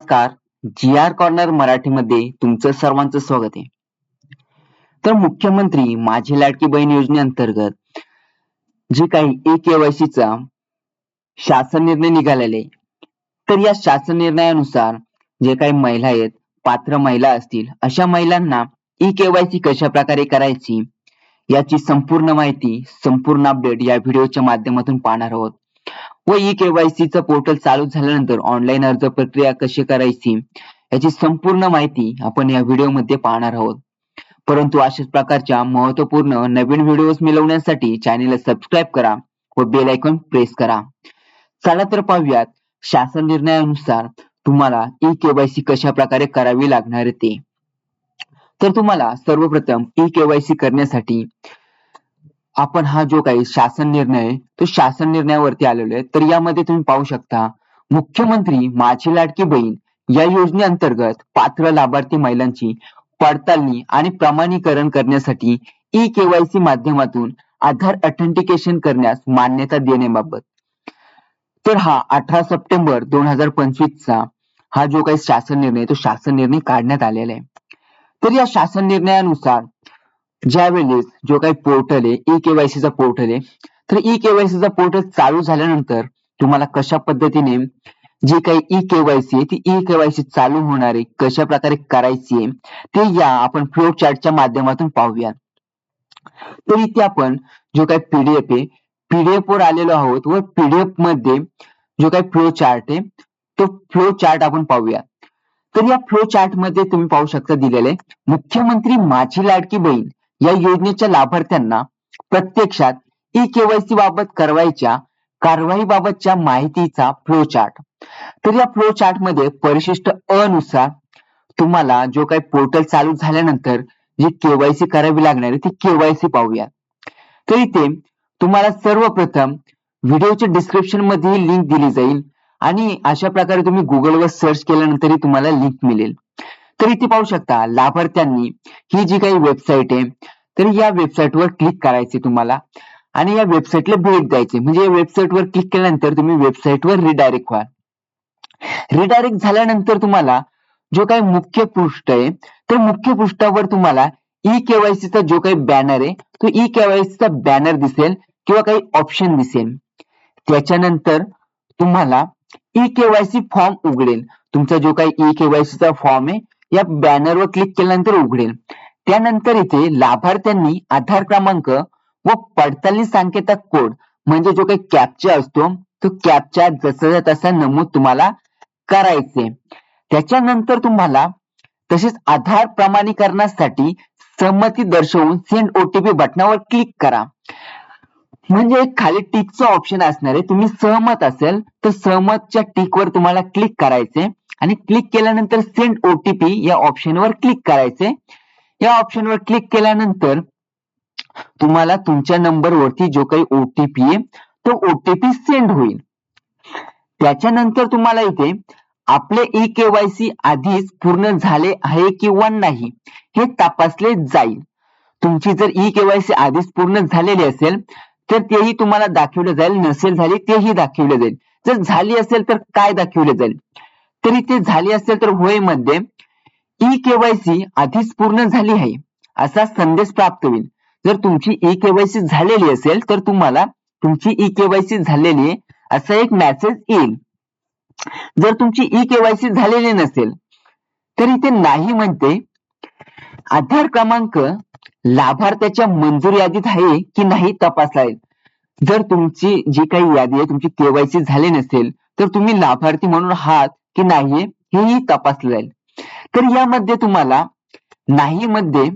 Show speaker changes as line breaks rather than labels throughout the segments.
नमस्कार. जी R corner मराठीमध्ये तुमचं सर्वांचं स्वागत आहे. तर मुख्यमंत्री माझी लाडकी बहीण योजनेअंतर्गत जे काही ई केवायसी चा शासन निर्णय निघालेले आहे, तर या शासन निर्णयानुसार जे काही महिला आहेत पात्र महिला असतील अशा महिलांना ई केवायसी कशा प्रकारे करायची याची संपूर्ण माहिती संपूर्ण अपडेट या व्हिडिओच्या माध्यमातून पाहणार आहोत. व ई केवायसी च पोर्टल चालू झाल्यानंतर ऑनलाईन अर्ज प्रक्रिया कशी करायची याची संपूर्ण माहिती आपण या व्हिडिओमध्ये पाहणार आहोत. परंतु अशाच प्रकारच्या महत्त्वपूर्ण नवीन व्हिडिओ मिळवण्यासाठी चॅनेलला सबस्क्राईब करा व बेल आयकॉन प्रेस करा. चला तर पाहूयात शासन निर्णयानुसार तुम्हाला ई केवायसी कशा प्रकारे करावी लागणार ते. तर तुम्हाला सर्वप्रथम ई केवायसी करण्यासाठी आपण हा जो काही शासन निर्णय तो शासन निर्णयावरती आलेलो आहे तर यामध्ये तुम्ही पाहू शकता मुख्यमंत्री माझी लाडकी बहीण या योजनेअंतर्गत पात्र लाभार्थी महिलांची पडताळणी आणि प्रमाणीकरण करण्यासाठी ई केवायसी माध्यमातून आधार ऑथेंटिकेशन करण्यास मान्यता देण्याबाबत. तर हा अठरा सप्टेंबर दोन हजार पंचवीस चा हा जो काही शासन निर्णय तो शासन निर्णय काढण्यात आलेला आहे. तर या शासन निर्णयानुसार ज्या वेळेस जो काही पोर्टल आहे ई केवायसी चा पोर्टल आहे तर ई केवायसी चा पोर्टल चालू झाल्यानंतर तुम्हाला कशा पद्धतीने जी काही ई केवायसी आहे ती ई केवायसी चालू होणार आहे कशा प्रकारे करायची आहे ते या आपण फ्लो चार्टच्या माध्यमातून पाहूया. तर इथे आपण जो काही पीडीएफ आहे पीडीएफ वर आलेलो आहोत व पीडीएफमध्ये जो काही फ्लो चार्ट आहे तो फ्लो चार्ट आपण पाहूया. तर या फ्लो चार्टमध्ये तुम्ही पाहू शकता दिलेले मुख्यमंत्री माझी लाडकी बहीण या योजनेच्या लाभार्थ्यांना प्रत्यक्षात ई केवायसी बाबत करवायच्या कारवाईबाबतच्या माहितीचा फ्लो चार्ट तर या फ्लो चार्टमध्ये परिशिष्ट अनुसार तुम्हाला जो काही पोर्टल चालू झाल्यानंतर जी केवायसी करावी लागणार आहे ती केवायसी पाहूया तर इथे तुम्हाला सर्वप्रथम व्हिडिओच्या डिस्क्रिप्शनमध्ये लिंक दिली जाईल आणि अशा प्रकारे तुम्ही गुगलवर सर्च केल्यानंतरही तुम्हाला लिंक मिळेल. तर इथे पाहू शकता. लाभार्थ्यांनी ही जी काही वेबसाईट आहे तर या वेबसाईटवर क्लिक करायचे तुम्हाला. आणि या वेबसाईटला भेट द्यायची. म्हणजे या वेबसाईटवर क्लिक केल्यानंतर तुम्ही वेबसाईटवर रिडायरेक्ट व्हाल. रिडायरेक्ट झाल्यानंतर तुम्हाला जो काही मुख्य पृष्ठ आहे तर मुख्य पृष्ठावर तुम्हाला ई केवायसी चा जो काही बॅनर आहे तो ई केवायसी चा बॅनर दिसेल किंवा काही ऑप्शन दिसेल. त्याच्यानंतर तुम्हाला ई केवायसी फॉर्म उघडेल. तुमचा जो काही ई केवायसी चा फॉर्म आहे या बॅनर वर क्लिक केल्यानंतर उघडेल. त्यानंतर इथे लाभार्थ्यांनी आधार क्रमांक व पडताळणी संकेता कोड म्हणजे जो काही कॅपचा असतो तो कॅपचा जसा तसा नमूद तुम्हाला करायचे. त्याच्यानंतर तुम्हाला तसेच आधार प्रमाणीकरणासाठी संमती दर्शवून सेंड ओटीपी बटनावर क्लिक करा. म्हणजे खाली टिकचं ऑप्शन असणार आहे. तुम्ही सहमत असेल तर सहमतच्या टिकवर तुम्हाला क्लिक करायचे. आणि क्लिक केल्यानंतर सेंड ओटीपी या ऑप्शनवर क्लिक करायचे. या ऑप्शनवर क्लिक केल्यानंतर तुम्हाला तुमच्या नंबरवरती जो काही ओटीपी आहे तो ओटीपी सेंड होईल. त्याच्यानंतर तुम्हाला इथे आपले ई केवायसी आधीच पूर्ण झाले आहे किंवा नाही हे तपासले जाईल. तुमची जर ई केवायसी आधीच पूर्ण झालेली असेल तर तेही तुम्हाला दाखवलं जाईल. नसेल झाली तेही दाखवलं जाईल. जर झाली असेल तर काय दाखवले जाईल? तरी ते झाले असेल तर होयमध्ये ई केवायसी आधीच पूर्ण झाली आहे असा संदेश प्राप्त होईल. जर तुमची ई केवायसी झालेली असेल तर तुम्हाला तुमची ई केवायसी झालेली आहे असा एक मेसेज येईल. जर तुमची ई केवायसी झालेली नसेल तर इथे नाही म्हणते. आधार क्रमांक लाभार्थ्याच्या मंजूर यादीत आहे की नाही तपासला जाईल जर तुमची जी काही यादी आहे तुमची केवायसी झाली नसेल तर तुम्ही लाभार्थी म्हणून आहात की नाही हेही तपासलं जाईल तर यामध्ये तुम्हाला नाही मध्ये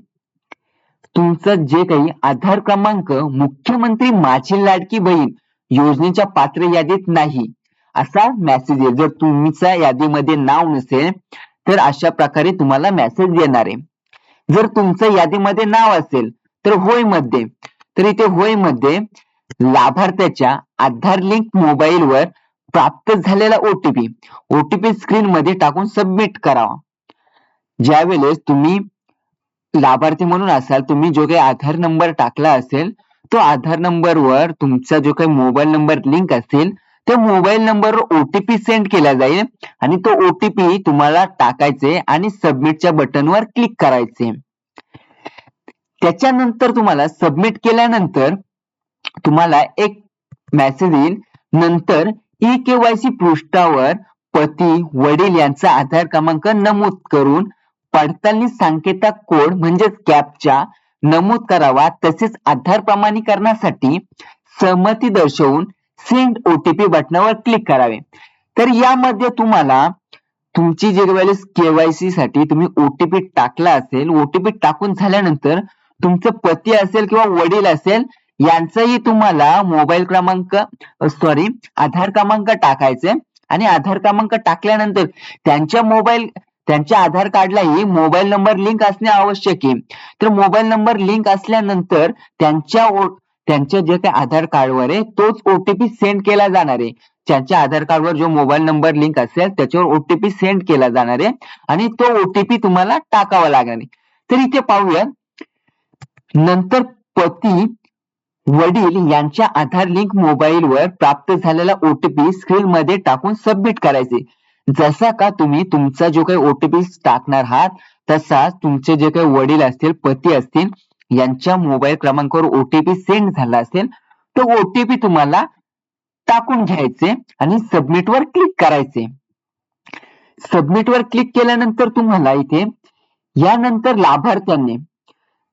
तुमचं जे काही आधार क्रमांक मुख्यमंत्री माझी लाडकी बहीण योजनेच्या पात्र यादीत नाही असा मेसेज येईल. जर तुमच्या यादीमध्ये नाव नसेल तर अशा प्रकारे तुम्हाला मेसेज येणार आहे. जर तुमचं यादीमध्ये नाव असेल तर होयमध्ये. तर इथे होयमध्ये लाभार्थ्याच्या आधार लिंक मोबाईलवर प्राप्त झालेला ओटीपी ओटीपी स्क्रीन मध्ये टाकून सबमिट करावा. ज्या वेळेस तुम्ही लाभार्थी म्हणून असाल तुम्ही जो काही आधार नंबर टाकला असेल तो आधार नंबरवर तुमचा जो काही मोबाईल नंबर लिंक असेल त्या मोबाईल नंबरवर ओटीपी सेंड केला जाईल आणि तो ओटीपी तुम्हाला टाकायचे आणि सबमिटच्या बटनवर क्लिक करायचे. त्याच्यानंतर तुम्हाला सबमिट केल्यानंतर तुम्हाला एक मेसेज येईल. नंतर ई केवायसी पृष्ठावर पती वडील यांचा आधार क्रमांक नमूद करून पडताळणी सांकेता कोड म्हणजेच कॅपचा नमूद करावा. तसेच आधार प्रमाणीकरणासाठी सहमती दर्शवून सेंड ओटीपी बटनावर क्लिक करावे. तर यामध्ये तुम्हाला तुमची जे वेळेस केवायसी साठी तुम्ही ओटीपी टाकला असेल ओटीपी टाकून झाल्यानंतर तुमचं पती असेल किंवा वडील असेल यांचंही तुम्हाला मोबाईल क्रमांक सॉरी आधार क्रमांक टाकायचे आणि आधार क्रमांक टाकल्यानंतर त्यांच्या मोबाईल त्यांच्या आधार कार्डलाही मोबाईल नंबर लिंक असणे आवश्यक आहे. तर मोबाईल नंबर लिंक असल्यानंतर त्यांच्या त्यांच्या जे काही आधार कार्डवर आहे तोच ओटीपी सेंड केला जाणार आहे. त्यांच्या आधार कार्डवर जो मोबाईल नंबर लिंक असेल त्याच्यावर ओटीपी सेंड केला जाणार आहे. आणि तो ओटीपी तुम्हाला टाकावा लागणार आहे. तर इथे पाहूया. नंतर पती वडील यांच्या आधार लिंक मोबाईलवर प्राप्त झालेला ओटीपी स्क्रीन मध्ये टाकून सबमिट करायचे. जसा का तुम्ही तुमचा जो काही ओटीपी टाकणार आहात तसाच तुमचे जे काही वडील असतील पती असतील यांच्या मोबाईल क्रमांकावर ओटीपी सेंड झाला असेल तो ओटीपी तुम्हाला टाकून घ्यायचे आणि सबमिटवर क्लिक करायचे. सबमिट वर क्लिक केल्यानंतर तुम्हाला इथे यानंतर लाभार्थ्यांनी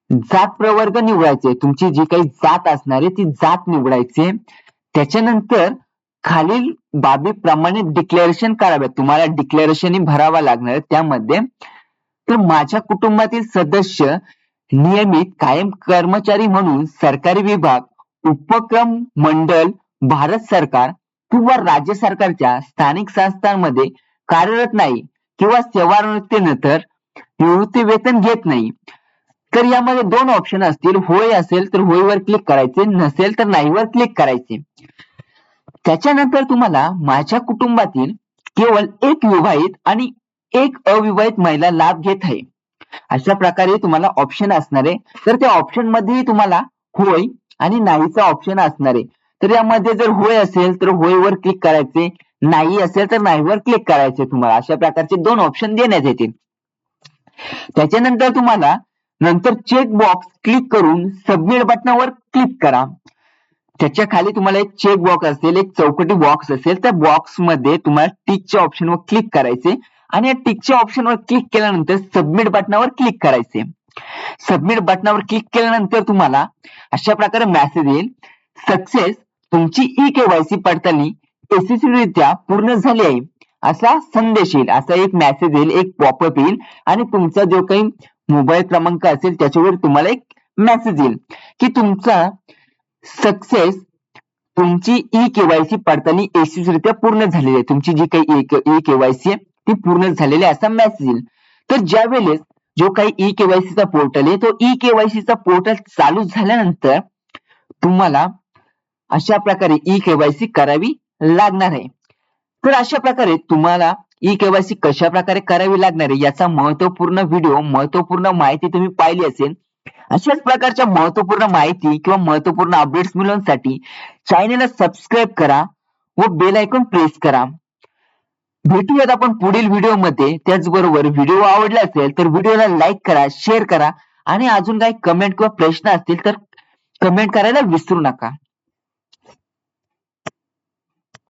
जात प्रवर्ग निवडायचे. तुमची जी काही जात असणार आहे ती जात निवडायची. त्याच्यानंतर खालील बाबी प्रमाणे डिक्लेरेशन करावे तुम्हाला डिक्लेरेशन भरावा लागणार त्यामध्ये तर माझ्या कुटुंबातील सदस्य नियमित कायम कर्मचारी म्हणून सरकारी विभाग उपक्रम मंडल भारत सरकार किंवा राज्य सरकारच्या स्थानिक संस्थांमध्ये कार्यरत नाही किंवा सेवानिवृत्तीनंतर निवृत्ती वेतन घेत नाही. तर यामध्ये दोन ऑप्शन असतील. होय असेल तर होयवर क्लिक करायचे. नसेल तर नाहीवर क्लिक करायचे. त्याच्यानंतर तुम्हाला माझ्या कुटुंबातील केवळ एक विवाहित आणि एक अविवाहित महिला लाभ घेत आहे. अशा प्रकारे तुम्हाला ऑप्शन असणार आहे. तर त्या ऑप्शन मध्येही तुम्हाला होय आणि नाहीचा ऑप्शन असणार आहे. तर यामध्ये जर होय असेल तर होयवर क्लिक करायचे. नाही असेल तर नाहीवर क्लिक करायचे तुम्हाला. अशा प्रकारचे दोन ऑप्शन देण्यात येतील. त्याच्यानंतर तुम्हाला नंतर चेक बॉक्स क्लिक करून सबमिट बटनावर क्लिक करा. त्याच्याखाली तुम्हाला एक चेक बॉक्स असेल एक चौकटी बॉक्स असेल. त्या बॉक्समध्ये तुम्हाला टिकच्या ऑप्शनवर क्लिक करायचे आणि या टिकच्या ऑप्शनवर क्लिक केल्यानंतर सबमिट बटनावर क्लिक करायचे. सबमिट बटनावर क्लिक केल्यानंतर तुम्हाला अशा प्रकारे मेसेज येईल. सक्सेस तुमची ई केवायसी पडताळणी यशस्वीरित्या पूर्ण झाली आहे. असा संदेश येईल असा एक मेसेज येईल एक पॉपअप येईल आणि तुमचा जो काही मोबाईल क्रमांक असेल त्याच्यावर तुम्हाला एक मेसेज येईल की तुमचा सक्सेस तुमची ई केवायसी पडताळणी यशस्वीरित्या पूर्ण झालेली आहे. तुमची जी काही ई केवायसी आहे ती पूर्ण झालेली आहे असा मेसेज येईल. तर ज्या वेळेस जो काही ई केवायसीचा पोर्टल आहे तो ई केवायसीचा पोर्टल चालू झाल्यानंतर तुम्हाला अशा प्रकारे ई केवायसी करावी लागणार आहे. तर अशा प्रकारे तुम्हाला ई केवायसी कशा प्रकारे करावी लागणार आहे याचा महत्त्वपूर्ण व्हिडिओ महत्त्वपूर्ण माहिती तुम्ही पाहिली असेल. अशाच प्रकारच्या महत्त्वपूर्ण माहिती किंवा महत्त्वपूर्ण अपडेट्स मिळवण्यासाठी चॅनेलला सबस्क्राईब करा व बेल आयकॉन प्रेस करा. भेटूयात आपण पुढील व्हिडिओमध्ये त्याचबरोबर व्हिडिओ आवडला असेल तर व्हिडिओला लाईक करा शेअर करा आणि अजून काही कमेंट किंवा प्रश्न असतील तर कमेंट करायला विसरू नका.